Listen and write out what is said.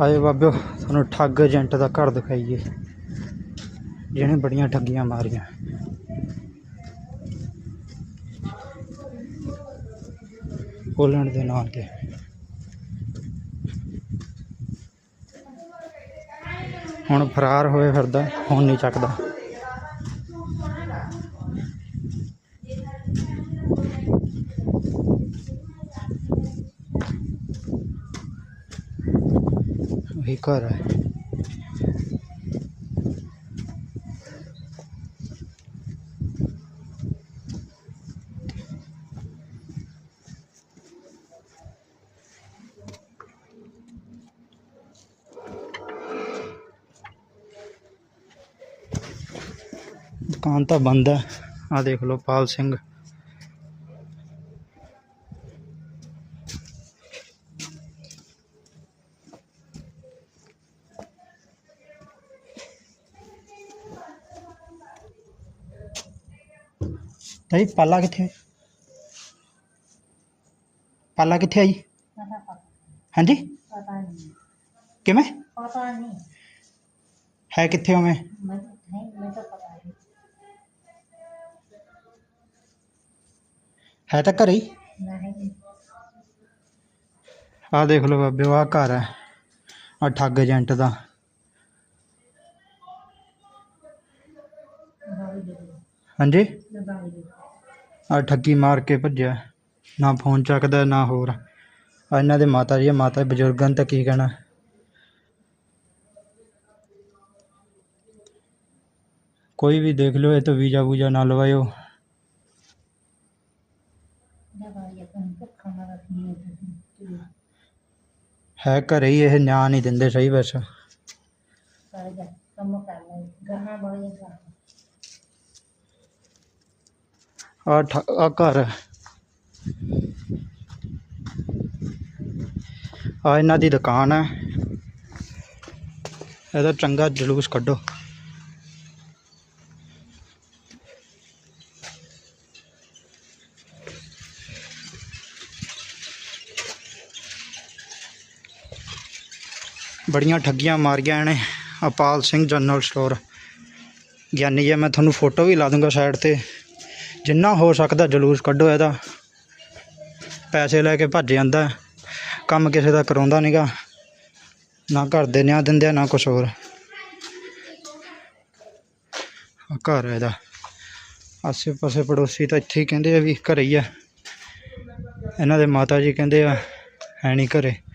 ਆਏ ਬਾਬਿਓ ਤੁਹਾਨੂੰ ਠੱਗ ਏਜੰਟ ਦਾ ਘਰ ਦਿਖਾਈਏ। ਜਿਹਨੇ ਬੜੀਆਂ ਠੱਗੀਆਂ ਮਾਰੀਆਂ। ਪੋਲੈਂਡ ਦੇ ਨਾਲ ਤੇ। ਹੁਣ ਫਰਾਰ ਹੋਏ ਫਿਰਦਾ, ਹੁਣ ਨਹੀਂ ਚੱਕਦਾ। ਉਹੀ ਘਰ ਹੈ। ਦੁਕਾਨ ਤਾਂ ਬੰਦ ਹੈ। ਆ ਦੇਖ ਲਓ ਪਾਲ ਸਿੰਘ। ਤਾਈ ਪਾਲਾ ਕਿੱਥੇ ਪਾਲਾ ਕਿੱਥੇ ਆਈ ਹਾਂਜੀ ਪਤਾ ਨਹੀਂ ਕਿਵੇਂ ਪਤਾ ਨਹੀਂ ਹੈ ਕਿੱਥੇ ਹੋਵੇਂ ਮੈਂ ਨਹੀਂ ਮੈਂ ਤਾਂ ਪਤਾ ਨਹੀਂ ਹੈ ਤਾਂ ਘਰੇ ਹੀ ਨਹੀਂ ਆ ਦੇਖ ਲਓ ਬਾਬੇ ਆਹ ਘਰ ਹੈ ਆ ਠੱਗ ਏਜੰਟ ਦਾ ਬਾਈ ਦੇ ਦਿਓ ਹਾਂਜੀ ਮੈਂ ਬਾਈ ਦੇ ਆ ਠੱਗੀ ਮਾਰ ਕੇ ਭੱਜਿਆ। ਨਾ ਫੋਨ ਚੱਕਦਾ ਨਾ ਹੋਰ। ਆ ਇਹਨਾਂ ਦੇ ਮਾਤਾ ਜੀ ਆ, ਮਾਤਾ ਬਜ਼ੁਰਗਾਂ ਨੂੰ ਤਾਂ ਕੀ ਕਹਿਣਾ? ਕੋਈ ਵੀ ਦੇਖ ਲਿਓ ਇਹ ਤਾਂ ਵੀਜ਼ਾ ਵੂਜਾ ਨਾ ਲਵਾਇਓ। ਹੈ ਘਰੇ ਹੀ ਇਹ ਨਿਆਂ ਨਹੀਂ ਦਿੰਦੇ ਸਹੀ ਬਸ। ਕੰਮ ਕਰ ਲੈ ਗਾਹਾਂ ਬੜੀ ਕਰ ਆ ਆ ਘਰ। ਆ ਇਹਨਾਂ ਦੀ ਦੁਕਾਨ ਹੈ। ਇਹਦਾ ਚੰਗਾ ਜਲੂਸ ਕੱਢੋ। ਬੜੀਆਂ ਠੱਗੀਆਂ ਮਾਰੀਆਂ ਇਹਨੇ। Apal Singh general store. ਗਿਆਨੀ ਜੀ, ਮੈਂ ਤੁਹਾਨੂੰ ਫੋਟੋ ਵੀ ਲਾ ਦੂੰਗਾ ਸਾਈਡ ਤੇ। ਜਿੰਨਾ ਹੋ ਸਕਦਾ ਜਲੂਸ ਕੱਢੋ ਇਹਦਾ। ਪੈਸੇ ਲੈ ਕੇ ਭੱਜ ਜਾਂਦਾ ਕੰਮ ਕਿਸੇ ਦਾ ਕਰਾਉਂਦਾ ਨਹੀਂਗਾ ਨਾ ਘਰ ਦੇ ਨਿਆਂ ਦਿੰਦੇ ਆ, ਨਾ ਕੁਛ ਹੋਰ। ਘਰ ਹੈ ਇਹਦਾ। ਆਸੇ ਪਾਸੇ ਪੜੋਸੀ ਤਾਂ ਇੱਥੇ ਹੀ ਕਹਿੰਦੇ ਆ ਵੀ ਘਰੇ ਹੀ ਆ। ਇਹਨਾਂ ਦੇ ਮਾਤਾ ਜੀ ਕਹਿੰਦੇ ਆ ਹੈ ਨਹੀਂ ਘਰੇ।